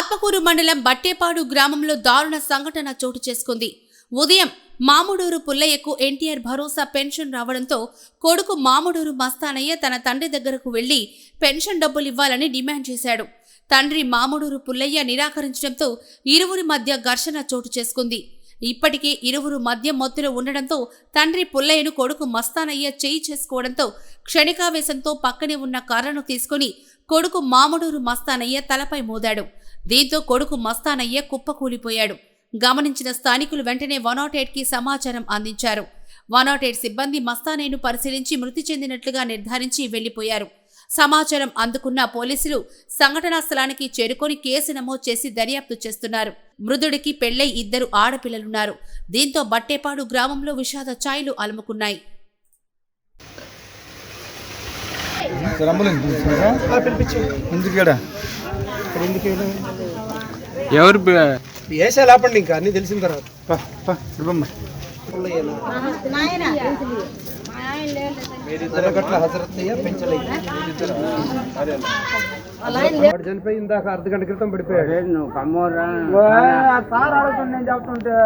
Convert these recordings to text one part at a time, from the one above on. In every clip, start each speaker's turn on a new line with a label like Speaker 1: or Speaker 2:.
Speaker 1: ఆత్మకూరు మండలం బట్టేపాడు గ్రామంలో దారుణ సంఘటన చోటు చేసుకుంది. ఉదయం మాముడూరు పుల్లయ్యకు ఎన్టీఆర్ భరోసా పెన్షన్ రావడంతో కొడుకు మాముడూరు మస్తానయ్య తన తండ్రి దగ్గరకు వెళ్ళి పెన్షన్ డబ్బులు ఇవ్వాలని డిమాండ్ చేశాడు. తండ్రి మాముడూరు పుల్లయ్య నిరాకరించడంతో ఇరువురి మధ్య ఘర్షణ చోటు చేసుకుంది. ఇప్పటికే ఇరువురు మద్యం మొత్తులో ఉండడంతో తండ్రి పుల్లయ్యను కొడుకు మస్తానయ్య చేయి చేసుకోవడంతో క్షణికావేశంతో పక్కనే ఉన్న కర్రను తీసుకుని కొడుకు మాముడూరు మస్తానయ్య తలపై మోదాడు. దీంతో కొడుకు మస్తానయ్య కుప్పకూలిపోయాడు. గమనించిన స్థానికులు వెంటనే వన్కి సమాచారం అందించారు. వన్ సిబ్బంది మస్తానయ్యను పరిశీలించి మృతి చెందినట్లుగా నిర్ధారించి వెళ్ళిపోయారు సమాచారం అందుకున్న పోలీసులు సంఘటనా స్థలానికి చేరుకొని కేసు నమోదు చేసి దర్యాప్తు చేస్తున్నారు. మృదుడికి పెళ్ళై ఇద్దరు ఆడపిల్లలున్నారు. దీంతో బట్టేపాడు గ్రామంలో విషాద ఛాయలు అలుముకున్నాయి.
Speaker 2: ఎవరు
Speaker 3: వేసే లేపండి ఇంకా అన్ని తెలిసిన తర్వాత. చనిపోయి ఇందాక అర్ధ గంట క్రితం పడిపోయాడు. సార్ ఆడుతుంది నేను చెప్తుంటే.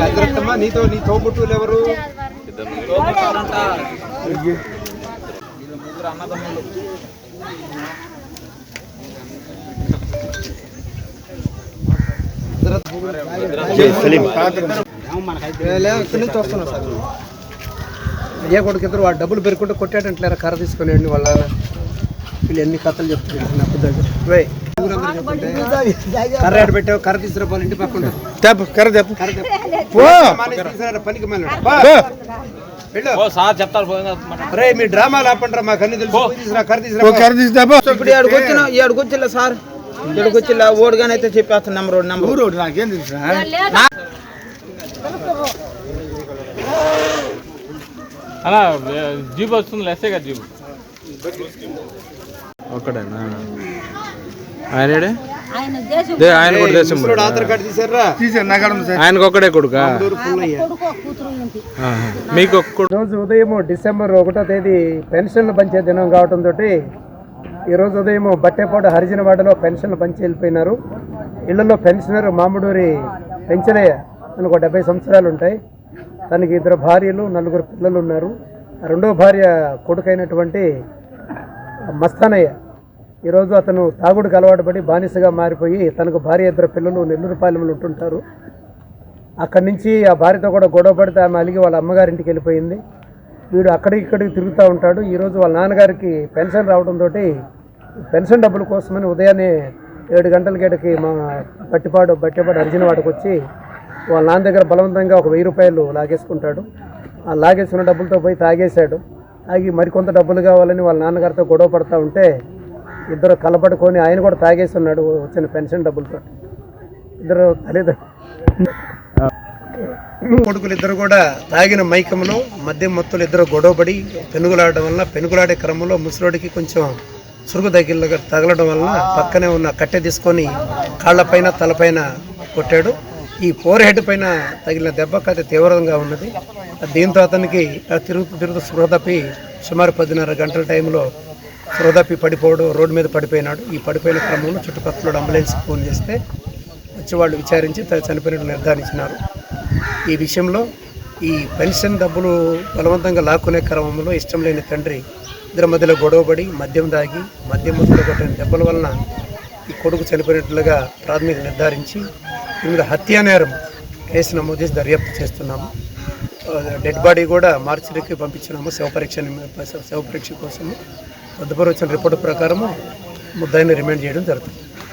Speaker 3: హజరత్తమ్మ నీతో నీ తోబుట్టులు ఎవరు? లే, ఇక్కడి నుంచి వస్తున్నా సార్. అయ్యా కొడుకు ఇద్దరు వాడు డబ్బులు పెరుకుంటే కొట్టాడంటలేరా కర్ర తీసుకొని వెళ్ళి వాళ్ళ వీళ్ళు ఎన్ని కథలు చెప్తున్నారు నా దగ్గర. కర్ర ఏడ పెట్టావు? కర్ర తీసుకురా ఇంటి పక్కన
Speaker 4: కర్ర
Speaker 3: కర్ర పనికి
Speaker 2: ఓ సార్ చెప్తారు
Speaker 3: మీ డ్రామా ఆపండ్రా మాకు అన్ని తెలుసు. పోయి తీసుకురా కర్ర
Speaker 4: ఓ
Speaker 3: తీసుకురా
Speaker 4: కర్ర తీసి తెప్పు
Speaker 5: ఇప్పుడు ఏడుకు వచ్చిన ఏడుకు వచ్చిల్ల సార్. ఏడుకు వచ్చిల్ల ఓడిగానైతే చెప్పేస్తాను నెంబర్ ఒకటి నెంబర్
Speaker 4: ఊరు ఒకటి. నాకేం తెలుసా
Speaker 2: అలా జీప్ వస్తుంది లెస్సే కదా జీప్ ఒక్కడేనా? ఆయన ఏడే? దే, ఆయన కూడా దేశం ఆయనకు ఒక్కడే కొడుకా. మీకు
Speaker 3: రోజు ఉదయం డిసెంబర్ ఒకటో తేదీ పెన్షన్లు పంచే దినం కావడంతో ఈరోజు ఉదయం బట్టేపాడు హరిజనవాడలో పెన్షన్లు పంచి వెళ్ళిపోయినారు. ఇళ్ళలో పెన్షనర్ మామిడూరి పెంచలయ్య తనకు ఒక డెబ్బై సంవత్సరాలు ఉంటాయి. తనకి ఇద్దరు భార్యలు నలుగురు పిల్లలు ఉన్నారు. రెండో భార్య కొడుకైనటువంటి మస్తానయ్య. ఈరోజు అతను తాగుడుకు అలవాటు పడి బానిసగా మారిపోయి తనకు భార్య ఇద్దరు పిల్లలు నెల్లూరు పాలెంలో ఉంటుంటారు. అక్కడి నుంచి ఆ భార్యతో కూడా గొడవ పడితే ఆమె అలిగి వాళ్ళ అమ్మగారింటికి వెళ్ళిపోయింది. వీడు అక్కడికి ఇక్కడికి తిరుగుతూ ఉంటాడు. ఈరోజు వాళ్ళ నాన్నగారికి పెన్షన్ రావడంతో పెన్షన్ డబ్బుల కోసమని ఉదయాన్నే ఏడు గంటల గేటకి మా బట్టిపాడు బట్టిపాడు అర్జునవాడకు వచ్చి వాళ్ళ నాన్న దగ్గర బలవంతంగా ఒక వెయ్యి రూపాయలు లాగేసుకుంటాడు. ఆ లాగేసుకున్న డబ్బులతో పోయి తాగేశాడు. తాగి మరికొంత డబ్బులు కావాలని వాళ్ళ నాన్నగారితో గొడవ పడుతూ ఉంటే ఇద్దరు కలపడుకొని ఆయన కూడా తాగేసి ఉన్నాడు వచ్చిన పెన్షన్ డబ్బులతో. ఇద్దరు తల్లిదండ్రులు కొడుకులు ఇద్దరు కూడా తాగిన మైకంలో మద్యం మొత్తం ఇద్దరు గొడవపడి పెనుగులాడడం వల్ల పెనుగులాడే క్రమంలో ముసలోడికి కొంచెం చురుకు తగిల తగలడం వలన పక్కనే ఉన్న కట్టె తీసుకొని కాళ్ళపైన తలపైన కొట్టాడు. ఈ ఫోర్ హెడ్ పైన తగిలిన దెబ్బ కథ తీవ్రంగా ఉన్నది. దీంతో అతనికి తిరుగుతూ తిరుగుతూ స్పృహ తప్పి సుమారు పదిన్నర గంటల టైంలో స్పృహ పడిపోవడం రోడ్డు మీద పడిపోయినాడు. ఈ పడిపోయిన క్రమంలో చుట్టుపక్కల అంబులెన్స్కి ఫోన్ చేస్తే వచ్చి వాళ్ళు విచారించి తను చనిపోయినట్లు నిర్ధారించినారు. ఈ విషయంలో ఈ పెన్షన్ డబ్బులు బలవంతంగా లాక్కునే క్రమంలో ఇష్టం లేని తండ్రి ఇద్దరి మధ్యలో గొడవపడి మద్యం దాగి మద్యం మధ్యలో కొట్టిన దెబ్బల వలన ఈ కొడుకు చనిపోయినట్లుగా ప్రాథమిక నిర్ధారించి దీని మీద హత్యా నేరం కేసు నమోదు చేసి దర్యాప్తు చేస్తున్నాము. డెడ్ బాడీ కూడా మార్చికి పంపించినాము శవ పరీక్ష శవ పరీక్ష కోసము. తదుపరి వచ్చిన రిపోర్ట్ ప్రకారము ముద్దాయిని రిమైండ్ చేయడం జరుగుతుంది.